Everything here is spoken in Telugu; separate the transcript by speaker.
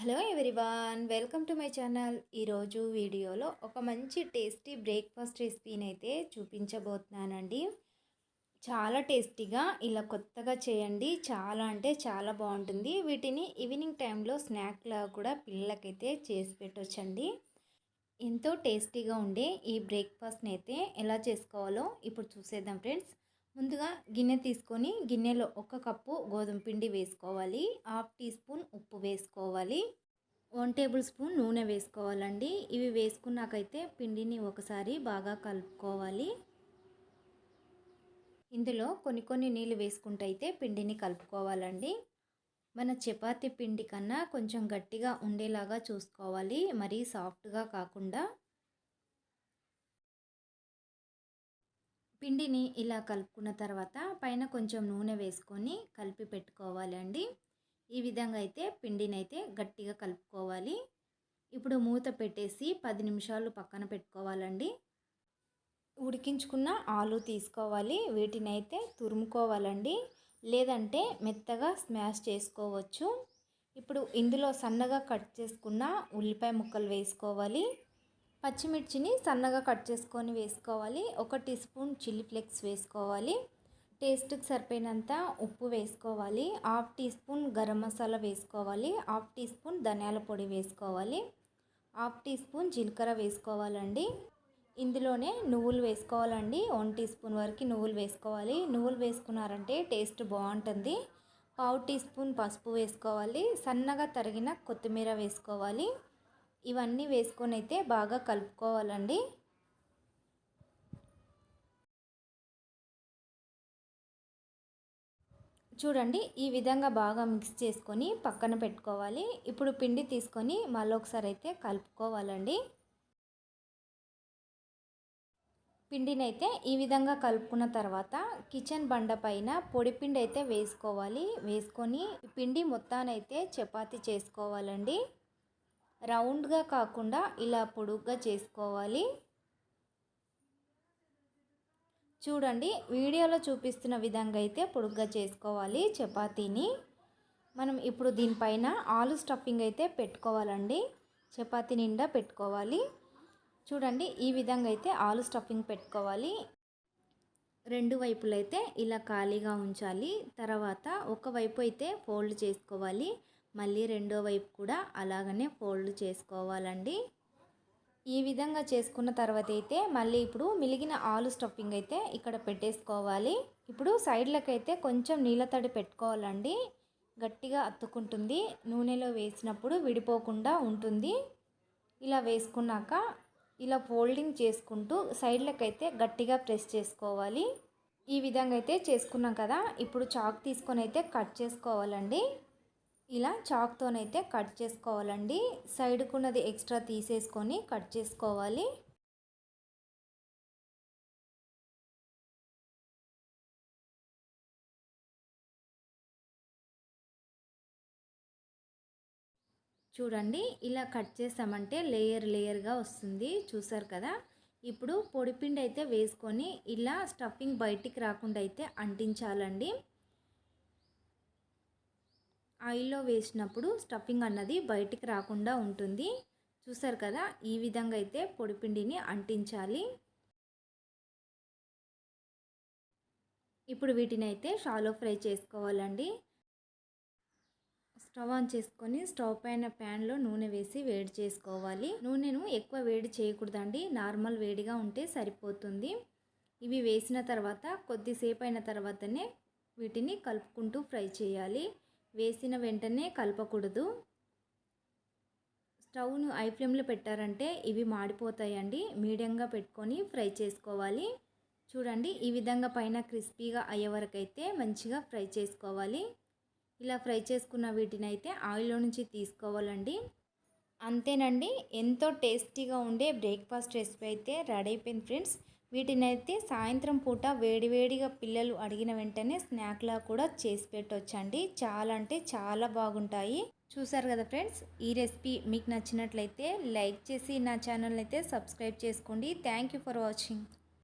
Speaker 1: Hello everyone welcome to my channel. ఈరోజు వీడియోలో ఒక మంచి టేస్టీ బ్రేక్ఫాస్ట్ రెసిపీని అయితే చూపించబోతున్నానండి. చాలా టేస్టీగా ఇలా కొత్తగా చేయండి. చాలా అంటే చాలా బాగుంటుంది. వీటిని ఈవినింగ్ టైంలో స్నాక్లా కూడా పిల్లలకైతే చేసి పెట్టవచ్చండి ఎంతో టేస్టీగా ఉండే ఈ బ్రేక్ఫాస్ట్ని అయితే ఎలా చేసుకోవాలో ఇప్పుడు చూసేద్దాం ఫ్రెండ్స్. ముందుగా గిన్నె తీసుకొని గిన్నెలో ఒక కప్పు గోధుమ పిండి వేసుకోవాలి. హాఫ్ టీ స్పూన్ ఉప్పు వేసుకోవాలి. వన్ టేబుల్ స్పూన్ నూనె వేసుకోవాలండి. ఇవి వేసుకున్నాకైతే పిండిని ఒకసారి బాగా కలుపుకోవాలి. ఇందులో కొన్ని కొన్ని నీళ్ళు వేసుకుంటే అయితే పిండిని కలుపుకోవాలండి. మన చపాతి పిండి కన్నా కొంచెం గట్టిగా ఉండేలాగా చూసుకోవాలి. మరీ సాఫ్ట్గా కాకుండా పిండిని ఇలా కలుపుకున్న తర్వాత పైన కొంచెం నూనె వేసుకొని కలిపి పెట్టుకోవాలండి. ఈ విధంగా అయితే పిండిని అయితే గట్టిగా కలుపుకోవాలి. ఇప్పుడు మూత పెట్టేసి పది నిమిషాలు పక్కన పెట్టుకోవాలండి. ఉడికించుకున్న ఆలు తీసుకోవాలి. వీటిని అయితే తురుముకోవాలండి. లేదంటే మెత్తగా స్మాష్ చేసుకోవచ్చు. ఇప్పుడు ఇందులో సన్నగా కట్ చేసుకున్న ఉల్లిపాయ ముక్కలు వేసుకోవాలి. పచ్చిమిర్చిని సన్నగా కట్ చేసుకొని వేసుకోవాలి. ఒక టీ స్పూన్ చిల్లీ ఫ్లెక్స్ వేసుకోవాలి. టేస్ట్కి సరిపోయినంత ఉప్పు వేసుకోవాలి. Half teaspoon garam masala వేసుకోవాలి. హాఫ్ టీ స్పూన్ ధనియాల పొడి వేసుకోవాలి. హాఫ్ టీ స్పూన్ జీలకర్ర వేసుకోవాలండి. ఇందులోనే నువ్వులు వేసుకోవాలండి. వన్ టీ స్పూన్ వరకు నువ్వులు వేసుకోవాలి. నువ్వులు వేసుకున్నారంటే టేస్ట్ బాగుంటుంది. పావు టీ స్పూన్ పసుపు వేసుకోవాలి. సన్నగా తరిగిన కొత్తిమీర వేసుకోవాలి. ఇవన్నీ వేసుకొని అయితే బాగా కలుపుకోవాలండి. చూడండి ఈ విధంగా బాగా మిక్స్ చేసుకొని పక్కన పెట్టుకోవాలి. ఇప్పుడు పిండి తీసుకొని మళ్ళీ ఒకసారి అయితే కలుపుకోవాలండి. పిండిని అయితే ఈ విధంగా కలుపుకున్న తర్వాత కిచెన్ బండ పైన పొడి పిండి అయితే వేసుకోవాలి. వేసుకొని పిండి మొత్తానైతే చపాతి చేసుకోవాలండి. రౌండ్గా కాకుండా ఇలా పొడుగ్గా చేసుకోవాలి. చూడండి వీడియోలో చూపిస్తున్న విధంగా అయితే పొడుగ్గా చేసుకోవాలి చపాతీని. మనం ఇప్పుడు దీనిపైన ఆలు స్టఫింగ్ అయితే పెట్టుకోవాలండి. చపాతీ నిండా పెట్టుకోవాలి. చూడండి ఈ విధంగా అయితే ఆలు స్టఫింగ్ పెట్టుకోవాలి. రెండు వైపులైతే ఇలా ఖాళీగా ఉంచాలి. తర్వాత ఒకవైపు అయితే ఫోల్డ్ చేసుకోవాలి. మళ్ళీ రెండో వైపు కూడా అలాగనే ఫోల్డ్ చేసుకోవాలండి. ఈ విధంగా చేసుకున్న తర్వాత అయితే మళ్ళీ ఇప్పుడు మిలిగిన ఆలు స్టఫింగ్ అయితే ఇక్కడ పెట్టేసుకోవాలి. ఇప్పుడు సైడ్లకైతే కొంచెం నీళ్ళ తడి పెట్టుకోవాలండి. గట్టిగా అత్తుకుంటుంది. నూనెలో వేసినప్పుడు విడిపోకుండా ఉంటుంది. ఇలా వేసుకున్నాక ఇలా ఫోల్డింగ్ చేసుకుంటూ సైడ్లకైతే గట్టిగా ప్రెస్ చేసుకోవాలి. ఈ విధంగా అయితే చేసుకున్నాం కదా. ఇప్పుడు చాక్ తీసుకొని అయితే కట్ చేసుకోవాలండి. ఇలా చాక్తోనైతే కట్ చేసుకోవాలండి. సైడ్కున్నది ఎక్స్ట్రా తీసేసుకొని కట్ చేసుకోవాలి. చూడండి ఇలా కట్ చేసామంటే లేయర్ లేయర్గా వస్తుంది. చూసారు కదా? ఇప్పుడు పొడిపిండి అయితే వేసుకొని ఇలా స్టఫింగ్ బయటికి రాకుండా అయితే అంటించాలండి. ఆయిల్లో వేసినప్పుడు స్టఫింగ్ అన్నది బయటికి రాకుండా ఉంటుంది. చూసారు కదా ఈ విధంగా అయితే పొడిపిండిని అంటించాలి. ఇప్పుడు వీటిని అయితే షాలో ఫ్రై చేసుకోవాలండి. స్టవ్ ఆన్ చేసుకొని స్టవ్ పైన ప్యాన్లో నూనె వేసి వేడి చేసుకోవాలి. నూనెను ఎక్కువ వేడి చేయకూడదండి. నార్మల్ వేడిగా ఉంటే సరిపోతుంది. ఇవి వేసిన తర్వాత కొద్దిసేపు అయిన తర్వాతనే వీటిని కలుపుకుంటూ ఫ్రై చేయాలి. వేసిన వెంటనే కలపకూడదు. స్టవ్ను ఐ ఫ్లేమ్లో పెట్టారంటే ఇవి మాడిపోతాయండి. మీడియంగా పెట్టుకొని ఫ్రై చేసుకోవాలి. చూడండి ఈ విధంగా పైన క్రిస్పీగా అయ్యే వరకు అయితే మంచిగా ఫ్రై చేసుకోవాలి. ఇలా ఫ్రై చేసుకున్న వీటిని అయితే ఆయిల్లో నుంచి తీసుకోవాలండి. అంతేనండి ఎంతో టేస్టీగా ఉండే బ్రేక్ఫాస్ట్ రెసిపీ అయితే రెడీ అయిపోయింది ఫ్రెండ్స్. వీటిని అయితే సాయంత్రం పూట వేడివేడిగా పిల్లలు అడిగిన వెంటనే స్నాక్లా కూడా చేసి పెట్టవచ్చండి చాలా అంటే చాలా బాగుంటాయి. చూసారు కదా ఫ్రెండ్స్ ఈ రెసిపీ మీకు నచ్చినట్లయితే లైక్ చేసి నా ఛానల్ అయితే సబ్స్క్రైబ్ చేసుకోండి. Thank for watching